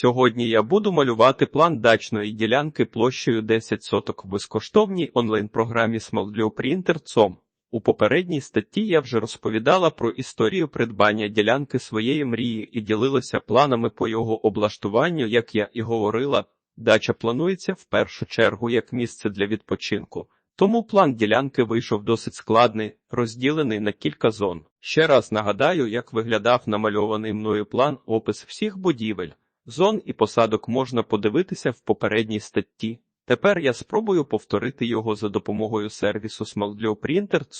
Сьогодні я буду малювати план дачної ділянки площею 10 соток в безкоштовній онлайн-програмі Small Printer У попередній статті я вже розповідала про історію придбання ділянки своєї мрії і ділилася планами по його облаштуванню, як я і говорила. Дача планується в першу чергу як місце для відпочинку. Тому план ділянки вийшов досить складний, розділений на кілька зон. Ще раз нагадаю, як виглядав намальований мною план опис всіх будівель. Зон і посадок можна подивитися в попередній статті. Тепер я спробую повторити його за допомогою сервісу Small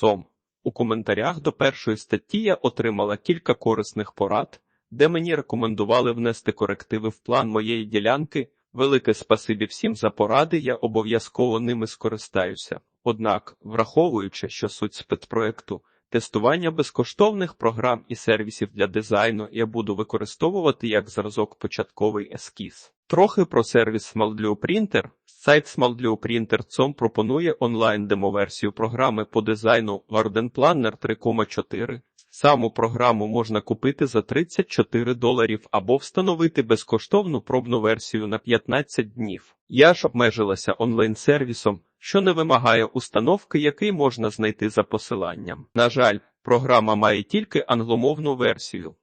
COM. У коментарях до першої статті я отримала кілька корисних порад, де мені рекомендували внести корективи в план моєї ділянки. Велике спасибі всім за поради, я обов'язково ними скористаюся. Однак, враховуючи, що суть спецпроекту тестування безкоштовних програм і сервісів для дизайну, я буду використовувати як зразок початковий ескіз. Трохи про сервіс Small Printer. Сайт Small пропонує онлайн демоверсію програми по дизайну Garden Planner 3,4. Саму програму можна купити за 34 доларів або встановити безкоштовну пробну версію на 15 днів. Я ж обмежилася онлайн-сервісом, що не вимагає установки, який можна знайти за посиланням. На жаль, програма має тільки англомовну версію,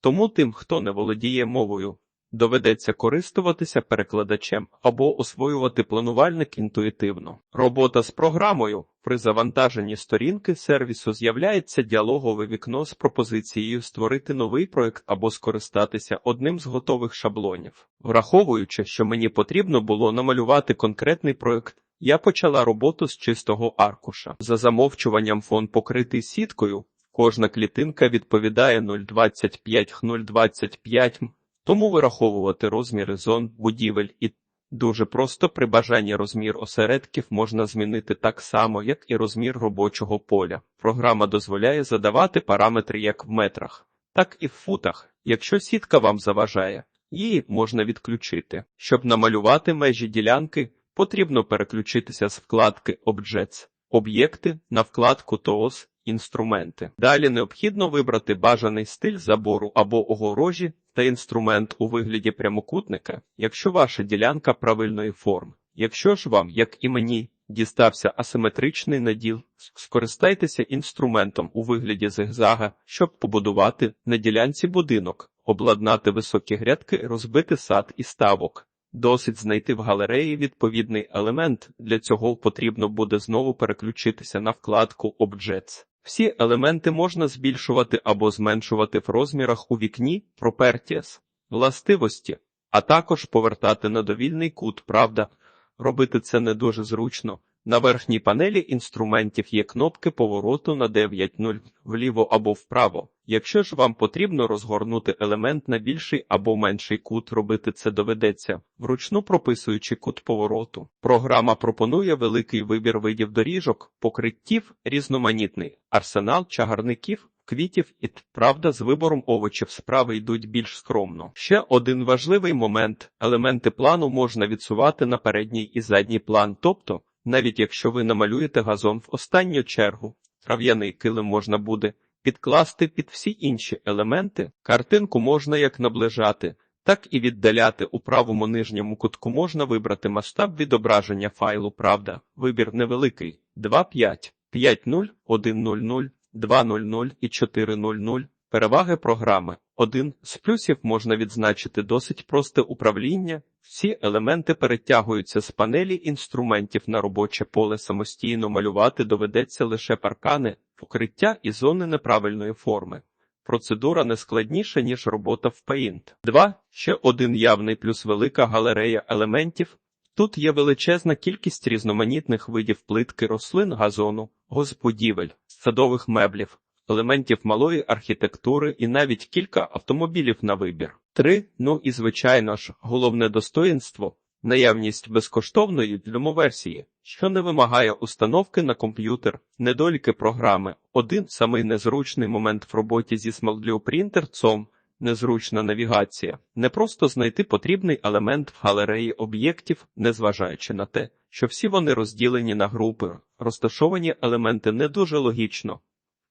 тому тим, хто не володіє мовою, доведеться користуватися перекладачем або освоювати планувальник інтуїтивно. Робота з програмою при завантаженні сторінки сервісу з'являється діалогове вікно з пропозицією створити новий проект або скористатися одним з готових шаблонів. Враховуючи, що мені потрібно було намалювати конкретний проект. Я почала роботу з чистого аркуша. За замовчуванням фон покритий сіткою. Кожна клітинка відповідає 0,25 0,25 м. Тому вираховувати розміри зон, будівель і дуже просто при бажанні розмір осередків можна змінити так само, як і розмір робочого поля. Програма дозволяє задавати параметри як в метрах, так і в футах. Якщо сітка вам заважає, її можна відключити. Щоб намалювати межі ділянки, потрібно переключитися з вкладки Objects об'єкти на вкладку TOOS інструменти. Далі необхідно вибрати бажаний стиль забору або огорожі та інструмент у вигляді прямокутника, якщо ваша ділянка правильної форми. Якщо ж вам, як і мені, дістався асиметричний наділ, скористайтеся інструментом у вигляді зигзага, щоб побудувати на ділянці будинок, обладнати високі грядки, розбити сад і ставок. Досить знайти в галереї відповідний елемент, для цього потрібно буде знову переключитися на вкладку Objects. Всі елементи можна збільшувати або зменшувати в розмірах у вікні Properties, властивості, а також повертати на довільний кут, правда, робити це не дуже зручно. На верхній панелі інструментів є кнопки повороту на 9.0 вліво або вправо. Якщо ж вам потрібно розгорнути елемент на більший або менший кут, робити це доведеться, вручну прописуючи кут повороту. Програма пропонує великий вибір видів доріжок, покриттів, різноманітний арсенал чагарників. Квітів і правда, з вибором овочів справи йдуть більш скромно. Ще один важливий момент: елементи плану можна відсувати на передній і задній план, тобто навіть якщо ви намалюєте газон в останню чергу, трав'яний килим можна буде підкласти під всі інші елементи, картинку можна як наближати, так і віддаляти. У правому нижньому кутку можна вибрати масштаб відображення файлу, правда, вибір невеликий. 2.5, 5.0, 1.00, 2.00 і 4.00. Переваги програми. Один з плюсів можна відзначити досить просте управління. Всі елементи перетягуються з панелі інструментів на робоче поле самостійно малювати доведеться лише паркани, покриття і зони неправильної форми. Процедура не складніша, ніж робота в Paint. 2. Ще один явний плюс велика галерея елементів. Тут є величезна кількість різноманітних видів плитки рослин, газону, госпудівель, садових меблів елементів малої архітектури і навіть кілька автомобілів на вибір. Три. Ну і звичайно ж, головне достоїнство наявність безкоштовної демоверсії, що не вимагає установки на комп'ютер, недоліки програми. Один самий незручний момент в роботі зі Small Printer цом Незручна навігація, не просто знайти потрібний елемент в галереї об'єктів, незважаючи на те, що всі вони розділені на групи, розташовані елементи не дуже логічно,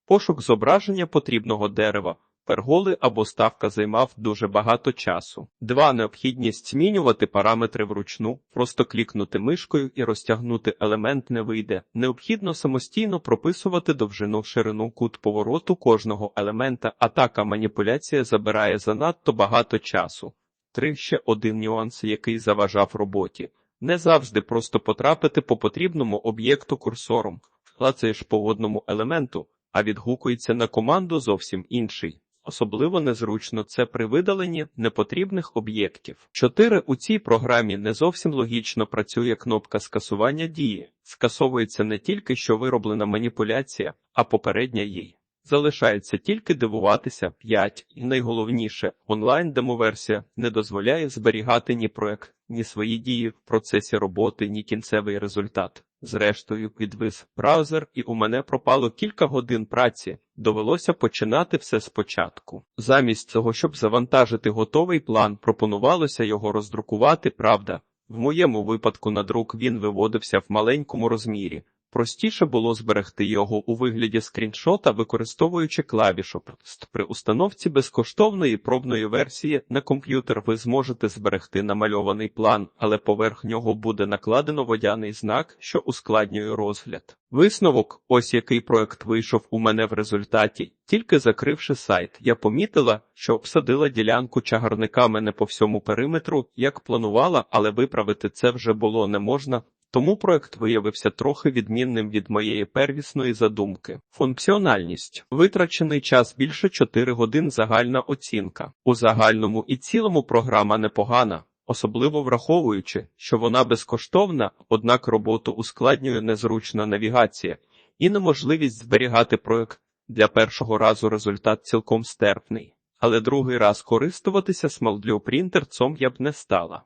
Пошук зображення потрібного дерева, перголи або ставка займав дуже багато часу. Два необхідність змінювати параметри вручну, просто клікнути мишкою і розтягнути елемент не вийде. Необхідно самостійно прописувати довжину, ширину, кут повороту кожного елемента, а така маніпуляція забирає занадто багато часу. Три ще один нюанс, який заважав роботі. Не завжди просто потрапити по потрібному об'єкту курсором. Клацаєш по одному елементу, а відгукується на команду зовсім інший. Особливо незручно це при видаленні непотрібних об'єктів. 4. У цій програмі не зовсім логічно працює кнопка скасування дії. Скасовується не тільки що вироблена маніпуляція, а попередня їй. Залишається тільки дивуватися 5. І найголовніше, онлайн демоверсія не дозволяє зберігати ні проект, ні свої дії в процесі роботи, ні кінцевий результат. Зрештою, підвис браузер, і у мене пропало кілька годин праці. Довелося починати все спочатку. Замість того, щоб завантажити готовий план, пропонувалося його роздрукувати. Правда, в моєму випадку на друк він виводився в маленькому розмірі. Простіше було зберегти його у вигляді скріншота, використовуючи клавішу. При установці безкоштовної пробної версії на комп'ютер ви зможете зберегти намальований план, але поверх нього буде накладено водяний знак, що ускладнює розгляд. Висновок, ось який проект вийшов у мене в результаті. Тільки закривши сайт, я помітила, що обсадила ділянку чагарниками не по всьому периметру, як планувала, але виправити це вже було не можна. Тому проект виявився трохи відмінним від моєї первісної задумки. Функціональність витрачений час більше 4 годин загальна оцінка. У загальному і цілому програма непогана, особливо враховуючи, що вона безкоштовна, однак роботу ускладнює незручна навігація і неможливість зберігати проект. Для першого разу результат цілком стерпний, але другий раз користуватися Small Printer цом я б не стала.